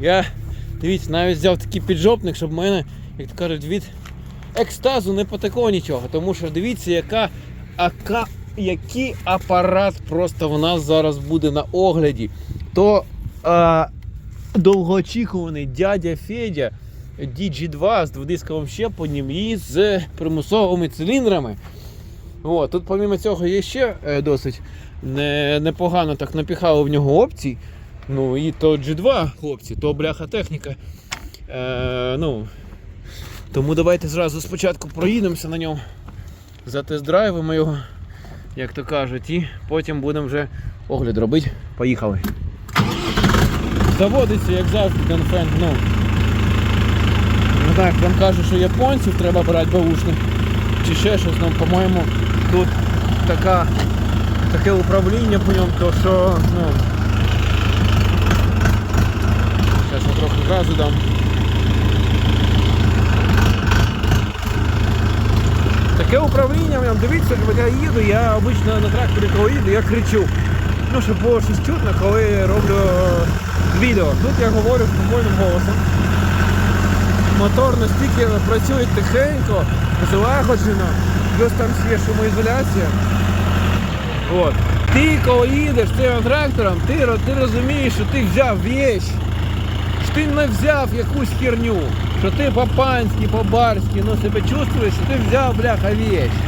Я, дивіться, навіть взяв такий піджопник, щоб в мене, як то кажуть, від екстазу не потекло нічого. Тому що дивіться, яка, ака, який апарат просто в нас зараз буде на огляді. То а, довгоочікуваний дядя Федя DG2 з дводисковим щепленням і з примусовими циліндрами. О, тут помимо цього є ще е, досить непогано так напіхали в нього опцій. Ну і то G2 хлопці, то бляха техніка. Е, ну, тому давайте зразу спочатку проїдемося на ньому, затест-драйвимо його, як то кажуть, і потім будемо вже огляд робити. Поїхали. Заводиться, як завжди, Донфен. Ну, не знаю, прям каже, що японців треба брати баушних чи ще щось, ну, по-моєму, тут така, таке управління по ньому, то що, ну. Зараз я трохи газу дам. Таке управління в дивіться, я їду, я обично на тракторі коли їду, я кричу. Ну, щоб було щось чутно, коли роблю е, відео. Тут я говорю спокійним голосом. Мотор настільки працює тихенько, злагоджено, плюс там є шумоізоляція. От. Ти коли їдеш цим трактором, ти, ти розумієш, що ти взяв що ти не взяв якусь херню, що ти по-панськи, по-барськи ну, себе чувствуєш, що ти взяв бляха вещь.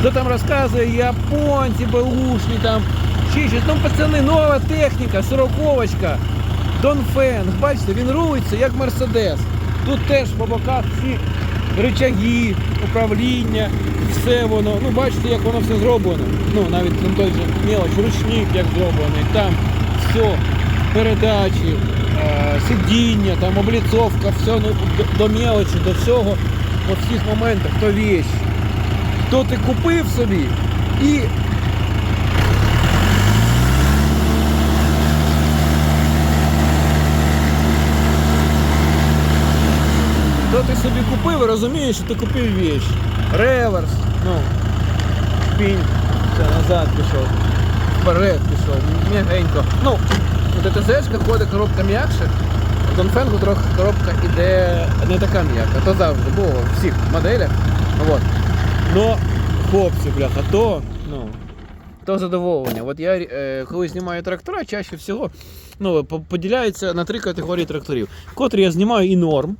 Хто там розказує японці, беушні, там, ще щось. Ну, пацани, нова техніка, сороковочка, Донфенг, бачите, він рулиться як Мерседес. Тут теж по боках всі рычаги, управління, все воно. Ну, бачите, як воно все зроблено. Ну, навіть там той же мелоч, ручник як зроблений, там все, передачі, сидіння, там обліцовка, все ну, до, мелочі, до всього, по всіх моментах, то вещь. То ти купив собі і То ти собі купив і розумієш, що ти купив вещь. Реверс, ну, пінь, все, назад пішов, вперед пішов, м'ягенько. Ну, у ДТЗшка ходить коробка м'якше, у Донфенгу трохи коробка іде не така м'яка. То завжди було у всіх моделях. Вот. Но хлопці, бляха, то, ну, то задоволення. От я е, коли знімаю трактора, чаще всього ну, поділяються на три категорії тракторів. Котрі я знімаю і норм.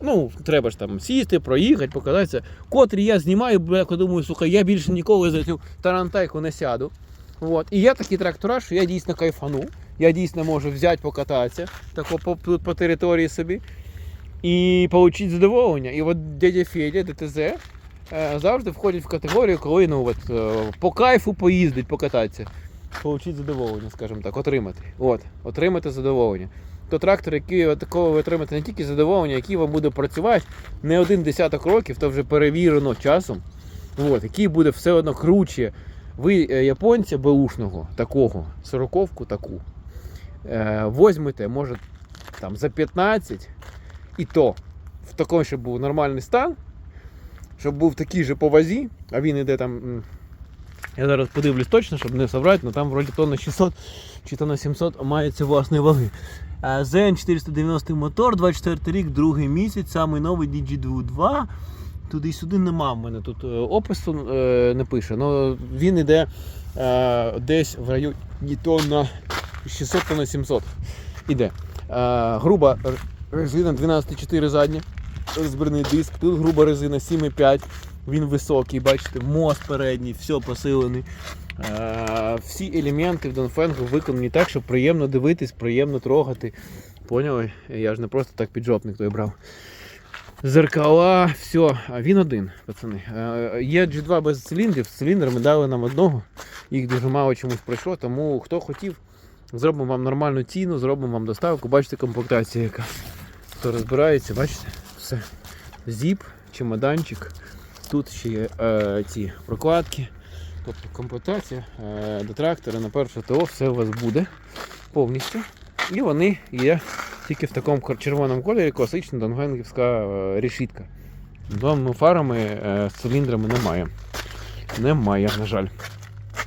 Ну, треба ж там сісти, проїхати, покататися. Котрі я знімаю, я думаю, слухай, я більше ніколи за цю тарантайку не сяду. От. І є такі трактора, що я дійсно кайфану. Я дійсно можу взяти, покататися тако по, по території собі і отримати задоволення. І от дядя Федя, ДТЗ, е, завжди входять в категорію, коли ну, от, е, по кайфу поїздить, покататися. Получити задоволення, скажімо так, отримати. От, отримати задоволення. То трактор, який такого ви отримаєте не тільки задоволення, який вам буде працювати не один десяток років, то вже перевірено часом. От, який буде все одно круче. Ви е, японця беушного, такого, сороковку таку, возьмете, може, там за 15, і то в такому, щоб був нормальний стан, щоб був такий же по вазі, а він іде там. Я зараз подивлюсь точно, щоб не соврати, але там вроді тонна 600 чи тонна 700 мається власної ваги. ЗН 490 мотор, 24 рік, другий місяць, самий новий DG2. Туди-сюди нема в мене тут е, опису е, не пише. але він іде е, десь в районі тонна 600 тонна 700. Іде. Е, груба резина 12,4 задня, розбірний диск. Тут груба резина 7,5. Він високий, бачите, мост передній, все посилений. Е, всі елементи в Донфенгу виконані так, щоб приємно дивитись, приємно трогати. Поняли? Я ж не просто так піджопник той брав. Зеркала, все. Він один, пацани. Е, Є G2 без циліндрів, з циліндрами дали нам одного. Їх дуже мало чомусь пройшло, тому хто хотів, зробимо вам нормальну ціну, зробимо вам доставку. Бачите, комплектація яка. Хто розбирається, бачите, все. Зіп, чемоданчик. Тут ще є е, ці прокладки. Тобто комплектація е, до трактора на перше ТО все у вас буде повністю. І вони є тільки в такому червоному кольорі класична донгенгівська е, решітка. Двома фарами е, з циліндрами немає. Немає, на жаль.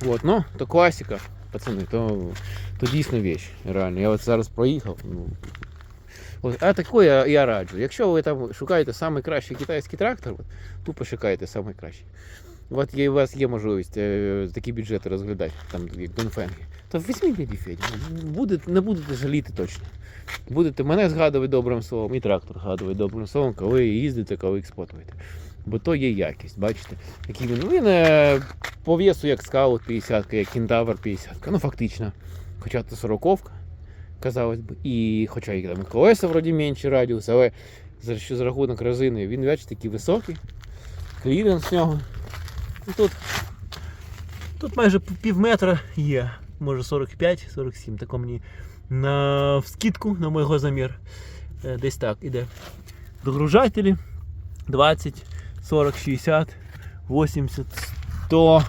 От, ну, то класика, пацани, то, то дійсно вещь. Реально. Я от зараз проїхав. Ну, От, а таке я, я раджу. Якщо ви там шукаєте найкращий китайський трактор, от, тупо шукайте найкращий. От є, у вас є можливість е, такі бюджети розглядати, там як Донфенги, то візьміть дяді Федю. Будете, не будете жаліти точно. Будете мене згадувати добрим словом, і трактор згадувати добрим словом, коли їздите, коли експлуатуєте. Бо то є якість, бачите, який він. Ну, він е, по весу як скаут 50, як кентавр 50. Ну, фактично. Хоча це 40 казалось би. І хоча і там колеса вроді менший радіус, але за, що за рахунок резини він бачите, такий високий. Кліренс нього. І тут, тут майже пів метра є, може 45-47, тако мені на вскидку, на мой замір. Е, Десь так іде. Догружателі 20, 40, 60, 80, 100,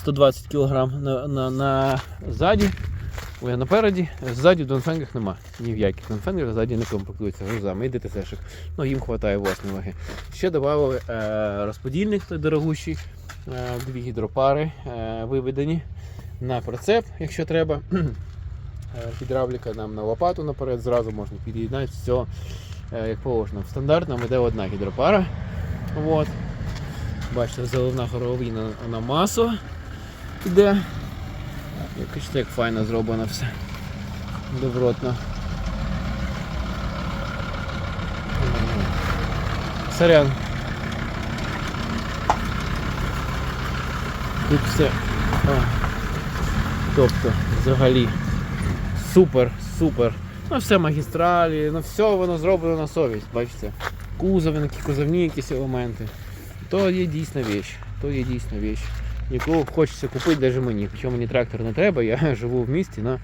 120 кг на, на, на ззаді. Ой, напереді, ззаді Донфенгах нема. Ні в яких Донфенгах ззаді не комплектуються грузами. І ДТСшок. Ну, їм вистачає власної ваги. Ще додали е, розподільник той дорогущий, е, дві гідропари е, виведені на прицеп, якщо треба. Е, Гідравліка нам на лопату наперед, зразу можна під'єднати все е, як положено. В стандартному йде одна гідропара. От. Бачите, заливна горловина на масу іде. Якось так файно зроблено все. Добротно. Сорян. Тут все. О. Тобто, взагалі. Супер, супер. Ну все магістралі, ну все воно зроблено на совість, бачите. Кузови, кузовні якісь елементи. То є дійсна віч. То є дійсна віч. Яку хочеться купити навіть мені. Хоча мені трактор не треба, я живу в місті, але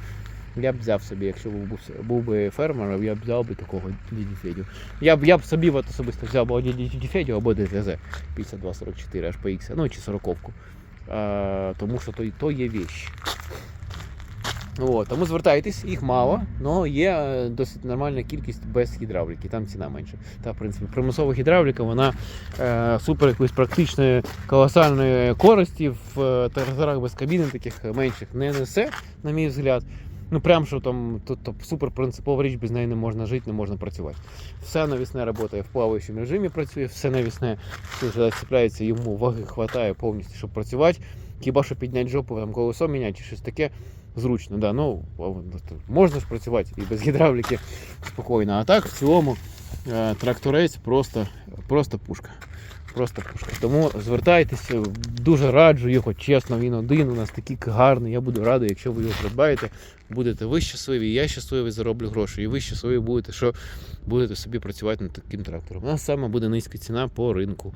я б взяв собі, якщо був, був, би фермером, я б взяв би такого діді Федю. Я б, я б собі от особисто взяв або діді Федю, або ДЗЗ 5244 HPX, ну чи 40-ку. А, тому що то, то є віч. От, тому звертайтесь, їх мало, але є е, досить нормальна кількість без гідравліки, там ціна менша. Та, в принципі, примусова гідравліка, вона е, супер якоїсь практичної колосальної користі в е, тракторах без кабіни таких менших не несе, на мій взгляд. Ну прям що там то, супер принципова річ, без неї не можна жити, не можна працювати. Все навісне працює в плаваючому режимі, працює, все навісне, цепляється, йому ваги вистачає повністю, щоб працювати. Хіба що підняти жопу, там колесо міняти чи щось таке зручно. Да. Ну, можна ж працювати і без гідравліки спокійно. А так, в цілому, е, тракторець просто, просто пушка. Просто пушка. Тому звертайтеся, дуже раджу його, чесно, він один у нас такий гарний. Я буду радий, якщо ви його придбаєте. Будете ви щасливі, я щасливий, зароблю гроші, і ви щасливі будете, що будете собі працювати над таким трактором. У нас саме буде низька ціна по ринку.